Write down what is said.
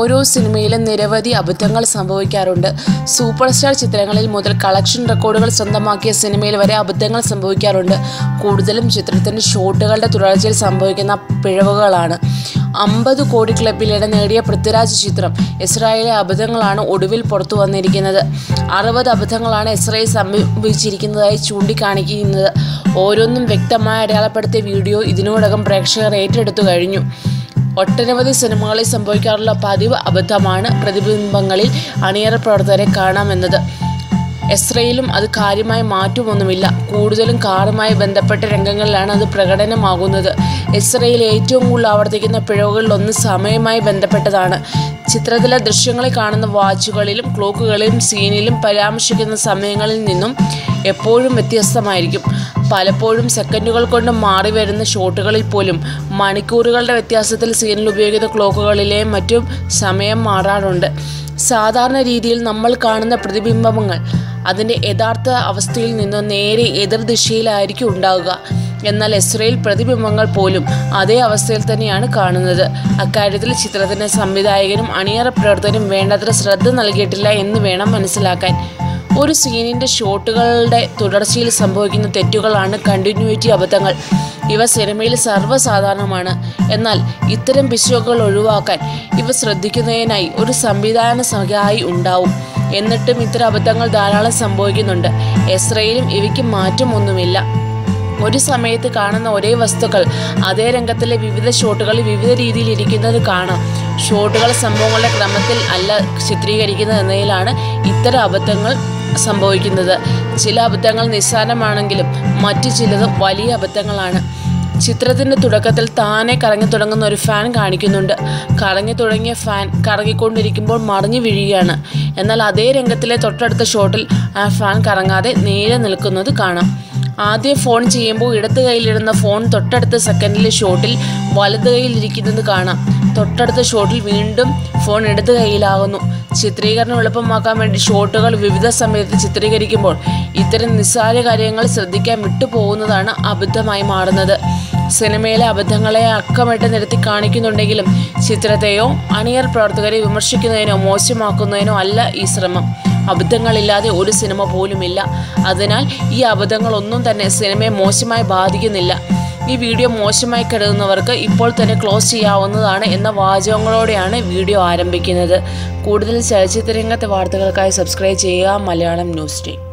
ഓരോ സിനിമയിലും നിരവധി അബദ്ധങ്ങൾ സംഭവിക്കാറുണ്ട്. സൂപ്പർ സ്റ്റാർ ചിത്രങ്ങളിൽ മുതൽ കളക്ഷൻ റെക്കോർഡുകൾ സ്വന്തമാക്കിയ സിനിമയിൽ വരെ അബദ്ധങ്ങൾ സംഭവിക്കാറുണ്ട്. കൂടുതലും ചിത്രത്തിന്റെ ഷോട്ടുകളുടെ തുടർച്ചയിൽ സംഭവിക്കുന്ന പിഴവുകളാണ്. അമ്പത് കോടി ക്ലബിൽ നേടിയ പൃഥ്വിരാജ് ചിത്രം ഇസ്രായേലിലെ അബദ്ധങ്ങളാണ് ഒടുവിൽ പുറത്തു വന്നിരിക്കുന്നത്. അറുപത് അബദ്ധങ്ങളാണ് ഇസ്രായേൽ സംഭവിച്ചിരിക്കുന്നതായി ചൂണ്ടിക്കാണിക്കുന്നത്. ഓരോന്നും വ്യക്തമായി അടയാളപ്പെടുത്തിയ വീഡിയോ ഇതിനോടകം പ്രേക്ഷകർ ഏറ്റെടുത്തു കഴിഞ്ഞു. ഒട്ടനവധി സിനിമകളിൽ സംഭവിക്കാറുള്ള പതിവ് അബദ്ധമാണ് പ്രതിബിംബങ്ങളിൽ അണിയറ പ്രവർത്തകരെ കാണാമെന്നത്. എസ്രയിലും അത് കാര്യമായ മാറ്റമൊന്നുമില്ല. കൂടുതലും കാറുമായി ബന്ധപ്പെട്ട രംഗങ്ങളിലാണ് അത് പ്രകടനമാകുന്നത്. എസ്രയിൽ ഏറ്റവും കൂടുതൽ ആവർത്തിക്കുന്ന പിഴവുകളിലൊന്ന് സമയമായി ബന്ധപ്പെട്ടതാണ്. ചിത്രത്തിലെ ദൃശ്യങ്ങളെ കാണുന്ന വാച്ചുകളിലും ക്ലോക്കുകളിലും സീനിലും പരാമർശിക്കുന്ന സമയങ്ങളിൽ നിന്നും എപ്പോഴും വ്യത്യസ്തമായിരിക്കും. പലപ്പോഴും സെക്കൻഡുകൾ കൊണ്ട് മാറി വരുന്ന ഷോട്ടുകളിൽ പോലും മണിക്കൂറുകളുടെ വ്യത്യാസത്തിൽ സീനിൽ ഉപയോഗിക്കുന്ന ക്ലോക്കുകളിലെയും മറ്റും സമയം മാറാറുണ്ട്. സാധാരണ രീതിയിൽ നമ്മൾ കാണുന്ന പ്രതിബിംബങ്ങൾ അതിന്റെ യഥാർത്ഥ അവസ്ഥയിൽ നിന്ന് നേരെ എതിർദിശയിലായിരിക്കും ഉണ്ടാവുക. എന്നാൽ ഇസ്രയേൽ പ്രതിബിംബങ്ങൾ പോലും അതേ അവസ്ഥയിൽ തന്നെയാണ് കാണുന്നത്. അക്കാര്യത്തിൽ ചിത്രത്തിന് സംവിധായകനും അണിയറ പ്രവർത്തകനും വേണ്ടത്ര ശ്രദ്ധ നൽകിയിട്ടില്ല എന്ന് വേണം മനസ്സിലാക്കാൻ. ഒരു സീനിന്റെ ഷോട്ടുകളുടെ തുടർച്ചയിൽ സംഭവിക്കുന്ന തെറ്റുകളാണ് കണ്ടിന്യൂറ്റി അബദ്ധങ്ങൾ. ഇവ സിനിമയിൽ സർവസാധാരണമാണ്. എന്നാൽ ഇത്തരം പിശകുകൾ ഒഴിവാക്കാൻ ഇവ ശ്രദ്ധിക്കുന്നതിനായി ഒരു സംവിധാന സഹായി ഉണ്ടാവും. എന്നിട്ടും ഇത്തരം അബദ്ധങ്ങൾ ധാരാളം സംഭവിക്കുന്നുണ്ട്. എസ്രയിലും ഇവയ്ക്ക് മാറ്റമൊന്നുമില്ല ഒരു സമയത്ത് കാണുന്ന ഒരേ വസ്തുക്കൾ അതേ രംഗത്തിലെ വിവിധ ഷോട്ടുകളിൽ വിവിധ രീതിയിൽ ഇരിക്കുന്നത് കാണാം. ഷോട്ടുകൾ സംഭവങ്ങളുടെ ക്രമത്തിൽ അല്ല ചിത്രീകരിക്കുന്നത് എന്നതിലാണ് ഇത്തരം അബദ്ധങ്ങൾ സംഭവിക്കുന്നത്. ചില അബദ്ധങ്ങൾ നിസ്സാരമാണെങ്കിലും മറ്റു ചിലത് വലിയ അബദ്ധങ്ങളാണ്. ചിത്രത്തിന്റെ തുടക്കത്തിൽ താനെ കറങ്ങി തുടങ്ങുന്ന ഒരു ഫാൻ കാണിക്കുന്നുണ്ട്. കറങ്ങി തുടങ്ങിയ ഫാൻ കറങ്ങിക്കൊണ്ടിരിക്കുമ്പോൾ മറിഞ്ഞു വീഴുകയാണ്. എന്നാൽ അതേ രംഗത്തിലെ തൊട്ടടുത്ത ഷോട്ടിൽ ആ ഫാൻ കറങ്ങാതെ നേരെ നിൽക്കുന്നത് കാണാം. ആദ്യം ഫോൺ ചെയ്യുമ്പോൾ ഇടത് കയ്യിലിടുന്ന ഫോൺ തൊട്ടടുത്ത സെക്കൻഡിലെ ഷോട്ടിൽ വലത് കയ്യിലിരിക്കുന്നത് കാണാം. തൊട്ടടുത്ത ഷോട്ടിൽ വീണ്ടും ഫോൺ ഇടത് കയ്യിലാകുന്നു ചിത്രീകരണം എളുപ്പമാക്കാൻ വേണ്ടി ഷോട്ടുകൾ വിവിധ സമയത്ത് ചിത്രീകരിക്കുമ്പോൾ ഇത്തരം നിസ്സാര കാര്യങ്ങൾ ശ്രദ്ധിക്കാൻ വിട്ടുപോകുന്നതാണ് അബദ്ധമായി മാറുന്നത്. സിനിമയിലെ അബദ്ധങ്ങളെ അക്കമിട്ട് നിരത്തി കാണിക്കുന്നുണ്ടെങ്കിലും ചിത്രത്തെയോ അണിയർ പ്രവർത്തകരെ വിമർശിക്കുന്നതിനോ മോശമാക്കുന്നതിനോ അല്ല ഈ ശ്രമം. അബദ്ധങ്ങളില്ലാതെ ഒരു സിനിമ പോലുമില്ല. അതിനാൽ ഈ അബദ്ധങ്ങളൊന്നും തന്നെ സിനിമയെ മോശമായി ബാധിക്കുന്നില്ല. ഈ വീഡിയോ മോശമായി കരുതുന്നവർക്ക് ഇപ്പോൾ തന്നെ ക്ലോസ് ചെയ്യാവുന്നതാണ് എന്ന വാചകങ്ങളോടെയാണ് വീഡിയോ ആരംഭിക്കുന്നത്. കൂടുതൽ ചലച്ചിത്ര രംഗത്തെ വാർത്തകൾക്കായി സബ്സ്ക്രൈബ് ചെയ്യുക. Malayalam news day